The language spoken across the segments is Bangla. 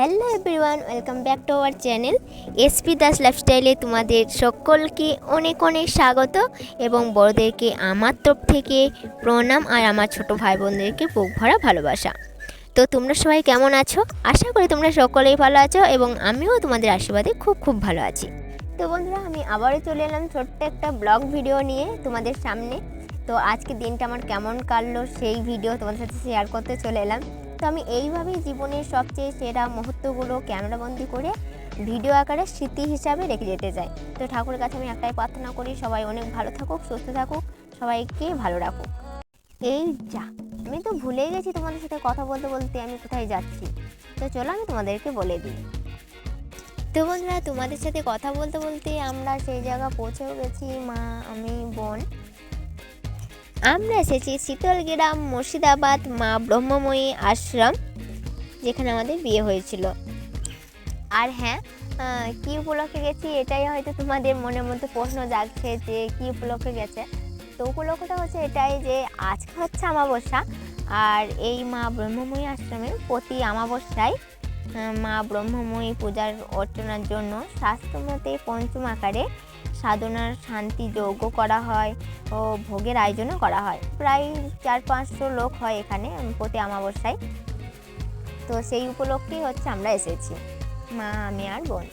Welcome back to our channel SP Das লাইফস্টাইলে তোমাদের সকলকে অনেক অনেক স্বাগত এবং বড়দেরকে আমার তরফ থেকে প্রণাম আর আমার ছোট ভাই বোনদেরকে বুক ভরা ভালোবাসা। তো তোমরা সবাই কেমন আছো? আশা করি তোমরা সকলেই ভালো আছো এবং আমিও তোমাদের আশীর্বাদে খুব খুব ভালো আছি। তো বন্ধুরা, আমি আবারও চলে এলাম ছোট্ট একটা ব্লগ ভিডিও নিয়ে তোমাদের সামনে। তো আজকে দিনটা আমার কেমন কাটলো সেই ভিডিও তোমাদের সাথে শেয়ার করতে চলে এলাম। তো আমি এইভাবেই জীবনের সবচেয়ে সেরা মুহূর্তগুলো ক্যামেরাবন্দি করে ভিডিও আকারে স্মৃতি হিসাবে রেখে যেতে চাই। তো ঠাকুরের কাছে আমি একটাই প্রার্থনা করি, সবাই অনেক ভালো থাকুক, সুস্থ থাকুক, সবাইকে ভালো রাখুক। এই যা, আমি তো ভুলেই গেছি তোমাদের সাথে কথা বলতে বলতে, আমি কোথায় যাচ্ছি? তো চলো আমি তোমাদেরকে বলে দিই। তো বন্ধুরা, তোমাদের সাথে কথা বলতে বলতে আমরা সেই জায়গা পৌঁছেও গেছি, মা, আমি, বোন। আমরা এসেছি শীতলগ্রাম মুর্শিদাবাদ মা ব্রহ্মময়ী আশ্রম যেখানে আমাদের বিয়ে হয়েছিল। আর হ্যাঁ কি উপলক্ষে গেছি এটাই হয়তো তোমাদের মনের মধ্যে প্রশ্ন জাগছে যে কি উপলক্ষে গেছে। তো উপলক্ষটা হচ্ছে এটাই যে আজকে হচ্ছে অমাবস্যা আর এই মা ব্রহ্মময়ী আশ্রমে প্রতি অমাবস্যায় আহ, মা ব্রহ্মময়ী পূজার অর্চনার জন্য শাস্ত্রমতে পঞ্চম আকারে সাধনার শান্তি যজ্ঞ করা হয় ও ভোগের আয়োজনও করা হয়। প্রায় চার পাঁচশো লোক হয় এখানে প্রতি অমাবস্যায়। তো সেই উপলক্ষেই হচ্ছে আমরা এসেছি, মা, আমি আর বোন।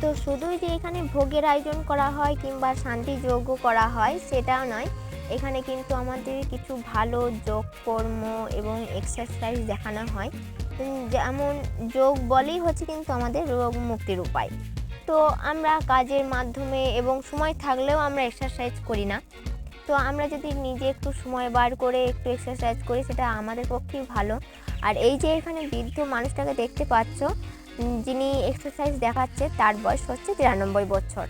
তো শুধুই যে এখানে ভোগের আয়োজন করা হয় কিংবা শান্তি যজ্ঞ করা হয় সেটাও নয়, এখানে কিন্তু আমাদের কিছু ভালো যোগ কর্ম এবং এক্সারসাইজ দেখানো হয়। যেমন যোগ বলেই হচ্ছে কিন্তু আমাদের রোগ মুক্তির উপায়। তো আমরা কাজের মাধ্যমে এবং সময় থাকলেও আমরা এক্সারসাইজ করি না। তো আমরা যদি নিজে একটু সময় বার করে একটু এক্সারসাইজ করি, সেটা আমাদের পক্ষেই ভালো। আর এই যে এখানে বৃদ্ধ মানুষটাকে দেখতে পাচ্ছ যিনি এক্সারসাইজ দেখাচ্ছে, তার বয়স হচ্ছে তিরানব্বই বছর।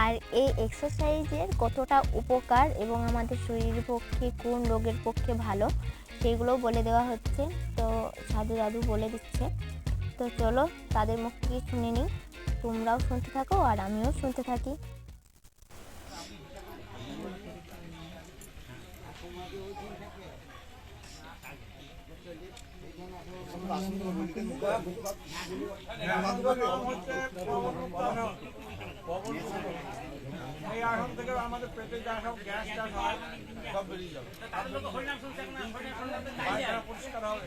আর এই এক্সারসাইজের কতটা উপকার এবং আমাদের শরীরের পক্ষে, কোন রোগের পক্ষে ভালো, সেগুলোও বলে দেওয়া হচ্ছে। তো সাধু দাদু বলে দিচ্ছে। তো চলো, তাদের মুখ থেকে শুনে নিই। তোমরাও শুনতে থাকো আর আমিও শুনতে থাকি। পরিষ্কার হবে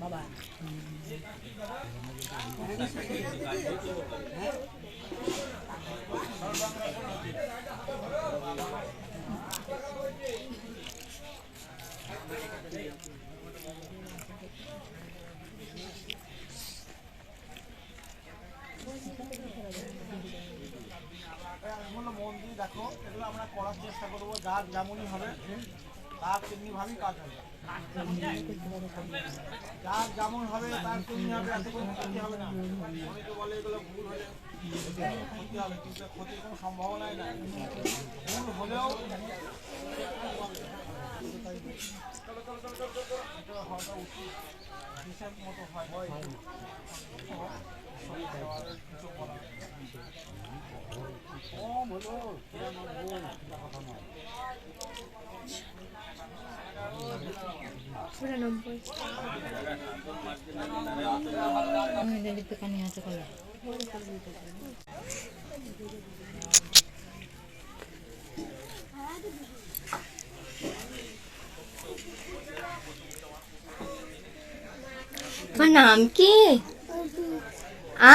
বাবা Thank you. দিয়ে দেখো, এগুলো আমরা করার চেষ্টা করব যার যেমনই হবে তার তেমনি ভাবেই কাজ হবে। যার যেমন হবে তার তেমনি হবে, এত কোনো ক্ষতি হবে না। অনেকে বলে এগুলো ভুল হলে ক্ষতি হবে, কিন্তু ক্ষতির কোনো সম্ভাবনাই নাই। ভুল হলেও এটা হওয়াটা উচিত হিসাব মতো কিছু করার কম হলো আমাদের দোকানে আছে কলা তোমার নাম কি আ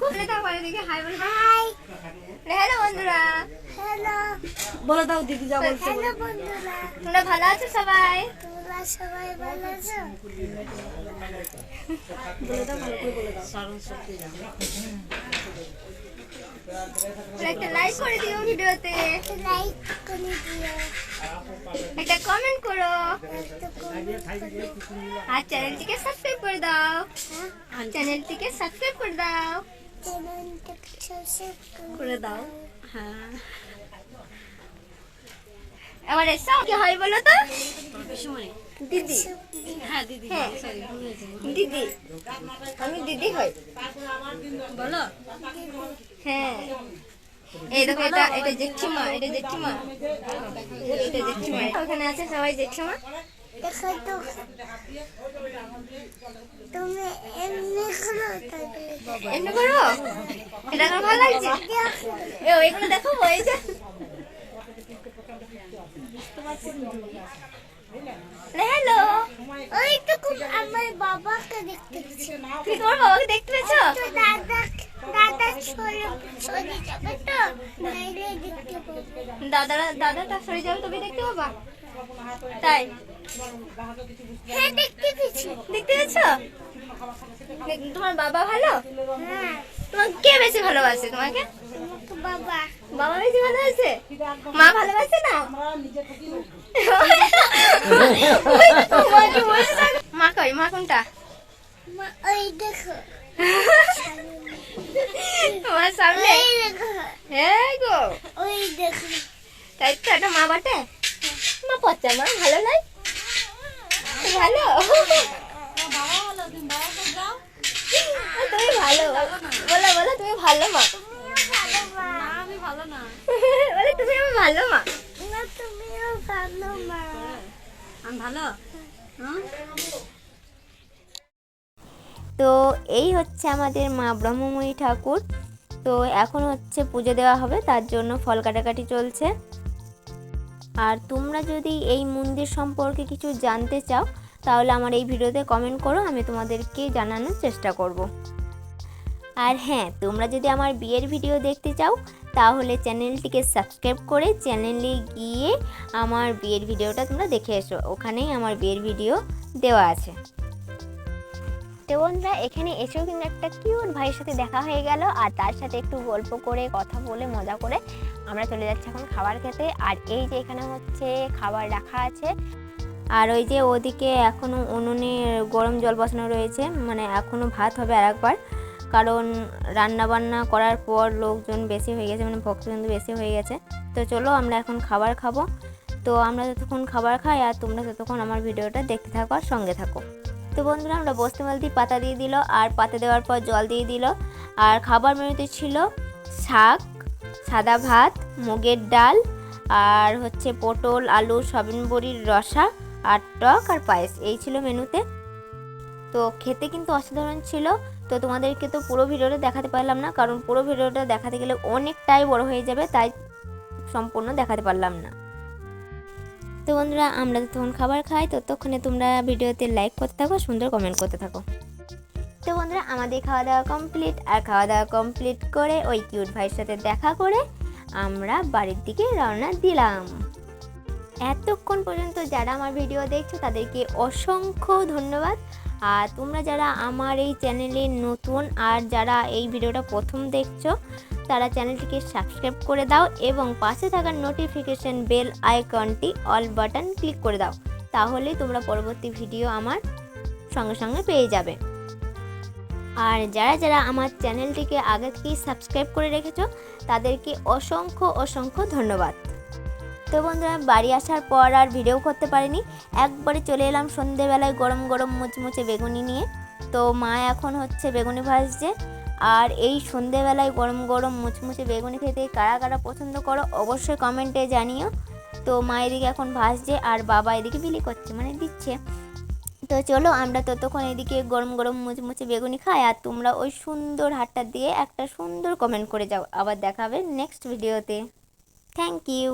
পরে দেখে। হাই বলে। হাই হ্যালো বন্ধুরা। হ্যালো বলে দাও দিদি যা বলছে হ্যালো বন্ধুরা। তোমরা ভালো আছো সবাই? তোমরা সবাই ভালো আছো? একটা লাইক করে দিও ভিডিওতে। লাইক করে দিও। একটা কমেন্ট করো। একটা কমেন্ট করে। আর চ্যানেলটিকে সাবস্ক্রাইব করে দাও। চ্যানেলটিকে সাবস্ক্রাইব করে দাও। করে দাও। হ্যাঁ। এবার এসো। কি হয় বলো তো? দিদি। হ্যাঁ দিদি। দিদি। আমি দিদি হই। বলো। হ্যাঁ। এই দেখো এটা এটা জেঠিমা এটা জেঠিমা। এটা জেঠিমা। ওখানে আছে সবাই জেঠিমা? দেখো তো তুমি এমনি করো এমনি করো এটা আমার ভালো লাগছে এ দেখো ওই যে হ্যালো ওইটুকু আমার বাবাকে দেখতে পাচ্ছি তুমি তোমার বাবাকে দেখতে পেয়েছ দাদা দাদা সরে সরে যাবে তো নাইলে দেখতে পাবো দাদারা দাদাটা সরে যাবে তুমি দেখতে পাবা তাই? হ্যাঁ দেখতে পেয়েছি। তোমার বাবা ভালো? হ্যাঁ। তোমার কে বেশি ভালোবাসে তোমাকে? বাবা বাবা বেশি ভালোবাসে? মা ভালোবাসে না? মা কই? মা কোনটা? ওই দেখো। তোমার সামনে। হ্যাঁ গো। ওই দেখো। তাই তো একটা মা বাটে? মা পচা মা ভালো নয়? ভালো? তুমি ভালো। বলো বলো তুমি ভালো মা। তুমিও ভালো মা বলে তুমি আমার ভালো মা। না তুমিও ভালো মা। আমি ভালো? তো এই হচ্ছে আমাদের মা ব্রহ্মময়ী ঠাকুর। তো এখন হচ্ছে পুজো দেওয়া হবে তার জন্য ফল কাটাকাটি চলছে। আর তোমরা যদি এই মন্দির সম্পর্কে কিছু জানতে চাও, তাহলে আমার এই ভিডিওতে কমেন্ট করো, আমি তোমাদেরকে জানানোর চেষ্টা করব। আর হ্যাঁ তোমরা যদি আমার বিয়ের ভিডিও দেখতে চাও, তাহলে চ্যানেলটিকে সাবস্ক্রাইব করে চ্যানেলে গিয়ে আমার বিয়ের ভিডিওটা তোমরা দেখে এসো। ওখানেই আমার বিয়ের ভিডিও দেওয়া আছে। তো বন্ধুরা, এখানে এসেও কিন্তু একটা কিউট ভাইয়ের সাথে দেখা হয়ে গেল। আর তার সাথে একটু গল্প করে, কথা বলে, মজা করে আমরা চলে যাচ্ছি এখন খাবার খেতে। আর এই যে এখানে হচ্ছে খাবার রাখা আছে। আর ওই যে ওদিকে এখনও উনুনে গরম জল বসানো রয়েছে। মানে এখনও ভাত হবে আর একবার কারণ রান্না বান্না করার পর লোকজন বেশি হয়ে গেছে মানে ভক্তজন বেশি হয়ে গেছে। তো চলো আমরা এখন খাবার খাব। তো আমরা যতক্ষণ খাবার খাই আর তোমরা ততক্ষণ আমার ভিডিওটা দেখতে থাকো আর সঙ্গে থাকো। তো বন্ধুরা, আমরা বসতে বলতে পাতা দিয়ে দিল, আর পাতা দেওয়ার পর জল দিয়ে দিল। আর খাবার মেনুতে ছিল শাক, সাদা ভাত, মুগের ডাল, আর হচ্ছে পটল, আলু, সয়াবিন বড়ির রসা, আর টক আর পায়েস। এই ছিল মেনুতে। তো খেতে কিন্তু অসাধারণ ছিল। তো তোমাদেরকে তো পুরো ভিডিওটা দেখাতে পারলাম না, কারণ পুরো ভিডিওটা দেখাতে গেলে অনেকটাই বড় হয়ে যাবে, তাই সম্পূর্ণ দেখাতে পারলাম না। তো বন্ধুরা, আমরা তখন খাবার খাই ততক্ষণে তোমরা ভিডিওতে লাইক করতে থাকো, সুন্দর কমেন্ট করতে থাকো। তো বন্ধুরা, আমাদের খাওয়া দাওয়া কমপ্লিট আর খাওয়া দাওয়া কমপ্লিট করে ওই কিউট ভাইয়ের সাথে দেখা করে আমরা বাড়ির দিকে রওনা দিলাম। এতক্ষণ পর্যন্ত যারা আমার ভিডিও দেখছ, তাদেরকে অসংখ্য ধন্যবাদ। আর তোমরা যারা আমার এই চ্যানেলে নতুন, আর যারা এই ভিডিওটা প্রথম দেখছ তারা চ্যানেলটিকে সাবস্ক্রাইব করে দাও এবং পাশে থাকা নোটিফিকেশন বেল আইকনটি অল বাটন ক্লিক করে দাও, তাহলে তোমরা পরবর্তী ভিডিও আমার সঙ্গে সঙ্গে পেয়ে যাবে। আর যারা যারা আমার চ্যানেলটিকে আগে থেকেই সাবস্ক্রাইব করে রেখেছ, তাদেরকে অসংখ্য অসংখ্য ধন্যবাদ। তো বন্ধুরা, বাড়ি আসার পর আর ভিডিও করতে পারিনি। একবারে চলে এলাম সন্ধেবেলায় গরম গরম মুচমুচে বেগুনি নিয়ে। তো মা এখন হচ্ছে বেগুনি ভাজছে। আর এই সন্ধেবেলায় গরম গরম মুচমুচে বেগুনি খেতে কারা কারা পছন্দ করো অবশ্যই কমেন্টে জানিও। তো মা এদিকে এখন ভাসছে আর বাবা এদিকে বিলি করছে মানে দিচ্ছে। তো চলো আমরা ততক্ষণ এদিকে গরম গরম মুচমুচে বেগুনি খাই আর তোমরা ওই সুন্দর হাটটা দিয়ে একটা সুন্দর কমেন্ট করে যাও। আবার দেখাবে নেক্সট ভিডিওতে থ্যাংক ইউ